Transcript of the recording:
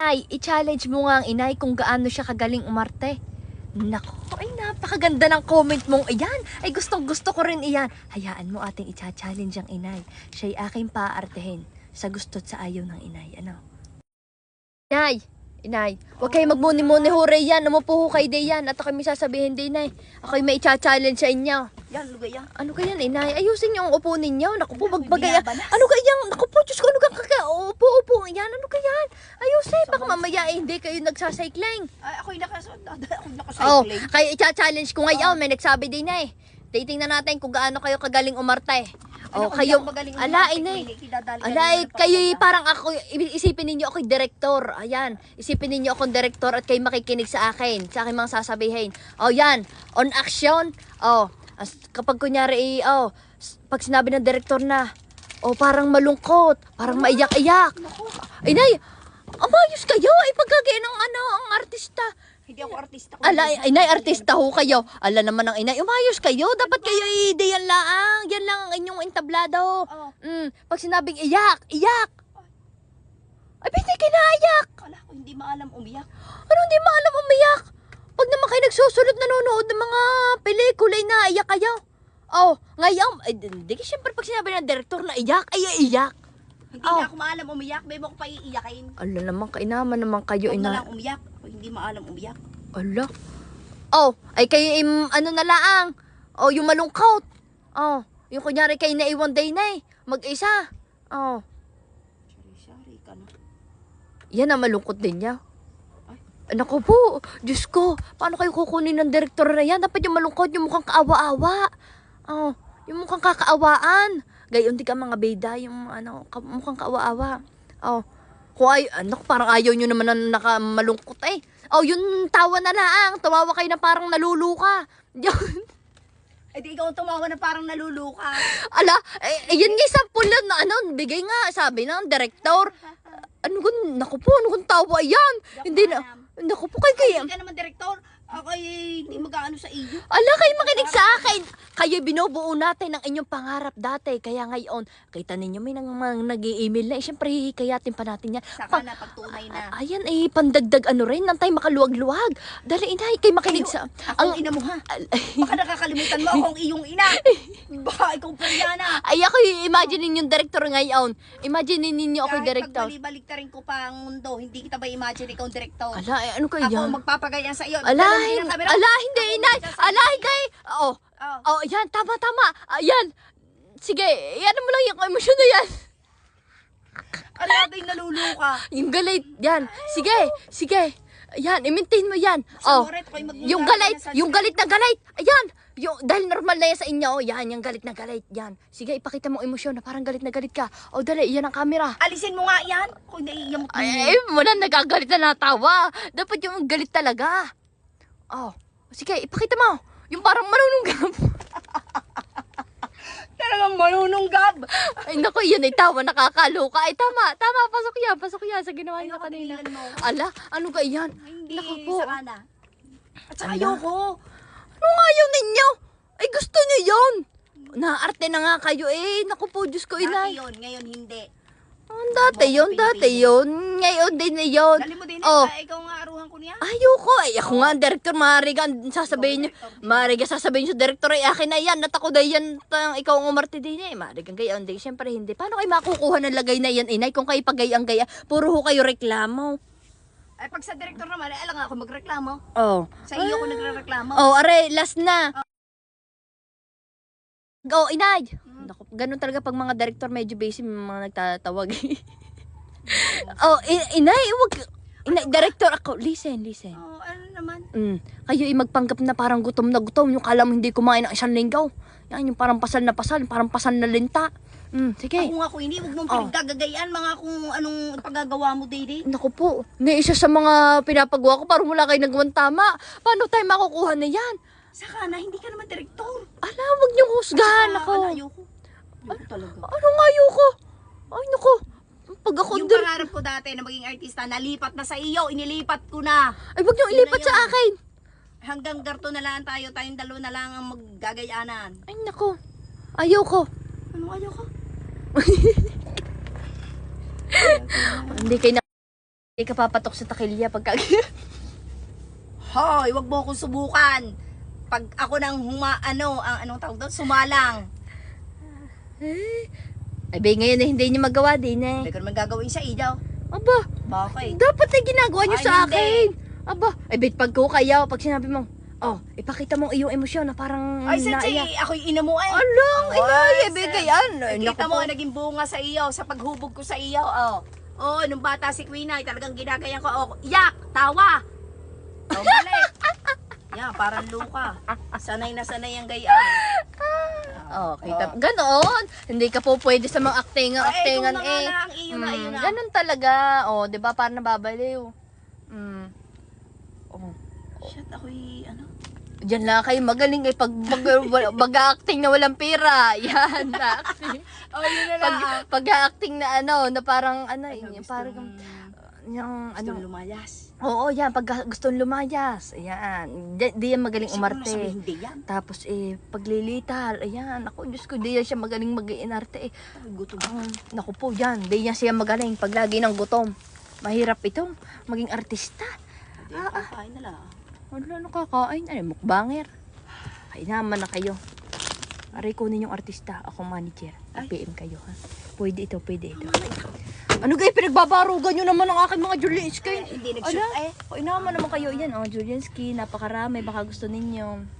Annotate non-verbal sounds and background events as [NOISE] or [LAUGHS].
Ay, i-challenge mo nga ang inay kung gaano siya kagaling umarte. Nako, ay napakaganda ng comment mong iyan. Ay gustong gusto ko rin iyan. Hayaan mo ating i-challenge ang inay. Siya'y aking paartehin sa gusto't sa ayaw ng inay. Ano? Inay, inay, huwag kayo magmuni-muni rin yan. Umupo ho kayo din yan. At may sasabihin din, inay. Ako'y may i-challenge sa inyo. Yan, lugaya. Ano kaya, inay? Ayusin niyo ang upo ninyo. Naku po, nga balas. Ano kaya? Naku po, Diyos ko, ano kaya? kaka- Upo, upo. Yan, ano kaya? Ayusin, baka mamaya eh, hindi kayo nagsacycling. Ay, ako'y. Ako'y Oh, kayo i-challenge ko ngayon. May nagsabi na eh. Titingnan natin kung gaano kayo kagaling umarte. Ano, kung di kayo, ala, inay. Ala, eh, kayo pagkanda. parang ako, isipin ninyo ako'y direktor. Ayan, isipin ninyo akong direktor at kayo makikinig sa akin, sa aking mga sasabihin. Oh, yan, on action. Oh, as, kapag kunyari, eh, oh, s- pag sinabi ng direktor na, oh, parang malungkot, parang maiyak-iyak. Inay, amayos kayo, ipagkagay ng ano, ang artista. Hindi ako artista. ko. Ala, inay, artista ho kayo. Ala naman ang inay, umayos kayo. Dapat kayo ideyan laang. Yan lang ang inyong entablado. Oh, Mm, pag sinabing iyak, iyak. Ay, hindi kinaiyak. wala ko hindi maalam umiyak. Ano hindi maalam umiyak? Pag naman kayo nagsusunod nanonood ng mga pelikula, na iyak kayo. Oh, ngayon, ay, hindi siyempre pag sinabi ng direktor na iyak, ay iyak. Hindi Oh. na ako maalam umiyak. May mo ko pa iiyakin. Ala naman, kainaman naman kayo, Huwag na ina. lang umiyak. Ako hindi maalam umiyak. Ala. Oh, ay kayo im, ano na laang. Oh, yung malungkot. Oh, yung kunyari kayo naiwan day na eh. Mag-isa. Oh, sorry ka na. yan ang malungkot din niya. Naku po, Diyos ko, paano kayo kukunin ng direktor na yan? Dapat yung malungkot, yung mukhang kaawa-awa. Oh, yung mukhang kakaawaan. Gayon di ka mga beda, yung ano, mukhang kaawa-awa. Oh, kung ay, anak, parang ayaw nyo naman na nakamalungkot eh. Oh, yung tawa na lang, tawawa kayo na parang naluluka. [LAUGHS] Yun. Eh di ikaw ang tumawa na parang naluluka. Ala, eh, eh, yun nga sample na ano, bigay nga, sabi ng direktor. [LAUGHS] Ano gun, naku po, ano gun tawa yan? Hindi na, naku po, kay kaya, Hindi ka naman direktor. Ako ay hindi mag-ano sa iyo. Ala, kayo makinig sa akin. Kayo binubuo natin ang inyong pangarap dati. Kaya ngayon, kita ninyo may nang mga nag-i-email na. Eh, syempre, hihikayatin pa natin yan. Saka na pagtunay na. A- Ayan, eh, pandagdag ano rin. Nantay makaluwag-luwag. Dali, inay, kayo makinig sa... Ako ang ina mo ha. [LAUGHS] Baka nakakalimutan mo akong iyong ina. Baka ikaw pa yan ah. Ay, ako, imagine ninyong director ngayon. Imagine ninyo ako Kahit director. pagbalik-baliktarin ko pa ang mundo, hindi kita ba imagine ikaw ang direktor? Ala, eh, ano kayo Ako ang magpapagayan sa iyo. Ala, Dalawin hin- ang camera. ala, hindi, inay. Ala, hindi. Oh, Oh. oh, yan, tama, tama. Ayan. Sige, yan mo lang yung emosyon na yan. Ala, ako'y naluluka. Yung galit, yan. Sige, sige. Yan, i-maintain mo yan. Oh, yung galit, yung galit na galit. Ayan. Yung, dahil normal na yan sa inyo. Oh, yan, yung galit na galit. Yan. Sige, ipakita mo emosyon na parang galit na galit ka. O, dali, yan ang camera. Alisin mo nga yan. Kung naiiyamot mo. Ay, ay, mo na nagagalit na natawa. Dapat yung galit talaga. Oh, sige, ipakita mo. Yung parang manununggab. [LAUGHS] Talagang manununggab. Ay, naku, yan ay tawa, nakakaloka. Ay, tama, tama, pasok yan, pasok yan sa ginawa naku, kanina. mo. Ala, ano ka yan? Ay, Hindi, Naku po. saka na. At saka ayoko. Anong ayaw ninyo? Ay, gusto niyo yon. Naarte na nga kayo eh. Naku po, Diyos ko, Dati inay. yun, ngayon hindi. Oh, dati yun, dati yun. Ngayon din na yun. Dali mo din, Oh. ikaw nga niya. Ayoko. Ay, ako nga director. Ang sasabihin niyo. Maaari ka sasabihin niyo, director, ay akin na yan. At ako dahil yan, tang, ikaw ang umarte din eh. Kang gaya. Hindi, syempre hindi. Paano kayo makukuha ng lagay na yan, inay? Kung kayo pagay ang gaya, puro ho kayo reklamo. Ay, pag sa direktor naman, eh, alam nga ako magreklamo. Oh. Sa iyo ko nagre-reklamo. Oh, are, last na. Go, inay. Naku, ganun talaga pag mga director medyo busy, may mga nagtatawag. [LAUGHS] oh, inay, wag. Inay, director ako. Listen, listen. Oh, ano naman? Mm. Kayo ay magpanggap na parang gutom na gutom. Yung kala mo hindi kumain ng isang linggaw. Yan, yung parang pasal na pasal, parang pasal na linta. Mm, sige. Ako nga ako hindi, huwag mong Oh. pinaggagagayan mga kung anong pagagawa mo, Dede. Naku po, na isa sa mga pinapagawa ko, parang wala kayo nagawang tama. Paano tayo makukuha na yan? Saka na, hindi ka naman direktor. Ala, wag niyong husgahan Saka, ako. ala, ayoko. Ayoko talaga. Ano nga ayoko? Ay, naku. Pag ako Yung dir- pangarap ko dati na maging artista, nalipat na sa iyo, inilipat ko na. Ay, wag niyong ilipat sa akin. Hanggang garto na lang tayo, tayong dalawa na lang ang maggagayanan. Ay, naku. Ayoko. Ano ayoko? [LAUGHS] Hindi kayo na Hindi ka papatok sa takilya pagka... [LAUGHS] Hoy, wag mo akong subukan. Pag ako nang huma, ano, ang anong tawag doon? Sumalang. Ay, bay, ngayon eh, hindi niya magawa din eh. Hindi ko naman gagawin sa iyo. Aba, Bakit? dapat eh ginagawa niyo Ay, sa hindi. akin. Aba, ay, bet pag ko kayo, pag sinabi mo, oh, ipakita mo iyong emosyon na parang Ay, naiyak. ako'y ina mo eh. Alang, Ay, inay, sir. ibigay yan. Ay, Nakita mo, naging bunga sa iyo, sa paghubog ko sa iyo, oh. Oh, nung bata si Queen ay talagang ginagayan ko, oh, yak, tawa. Oh, balik. Yan, parang luka. Sanay na sanay ang gayaan. Oh, kita. Ganon. Hindi ka po pwede sa mga Ay, ikaw na nga eh. lang, iyo na, iyo Mm, na. Ganon talaga. Oh, 'di ba? Parang nababaliw. Mm. Oh. Shit, ako'y, ano? Diyan lang kayo magaling eh pag mag, [LAUGHS] mag-acting na walang pera. Yan, [LAUGHS] acting. Oh, yun na Pag, lang. pag-acting na ano, na parang ano, Ano, yung gusto parang yung ano? ano. lumayas. Oo, yan pag gustong lumayas. Ayan. Di, di yan magaling Siguro umarte. hindi yan. Tapos eh paglilital, ayan, ako Diyos ko, di yan siya magaling mag-iinarte eh. Ay, gutom. Um, naku po yan, di yan siya magaling pag lagi ng gutom. Mahirap itong maging artista. Hindi, Ah, ah. kakain na lang. Wala nakakain, ano, mukbanger. Ay naman na kayo. Aray kunin yung artista, ako manager. Ay. PM kayo ha. Pwede ito, pwede ito. Ano kayo, pinagbabarugan nyo naman ang aking mga Julianski. Eh, hindi nag-shoot Ala, eh. o inaman naman kayo yan. Oh, Julianski, napakarami, baka gusto ninyo.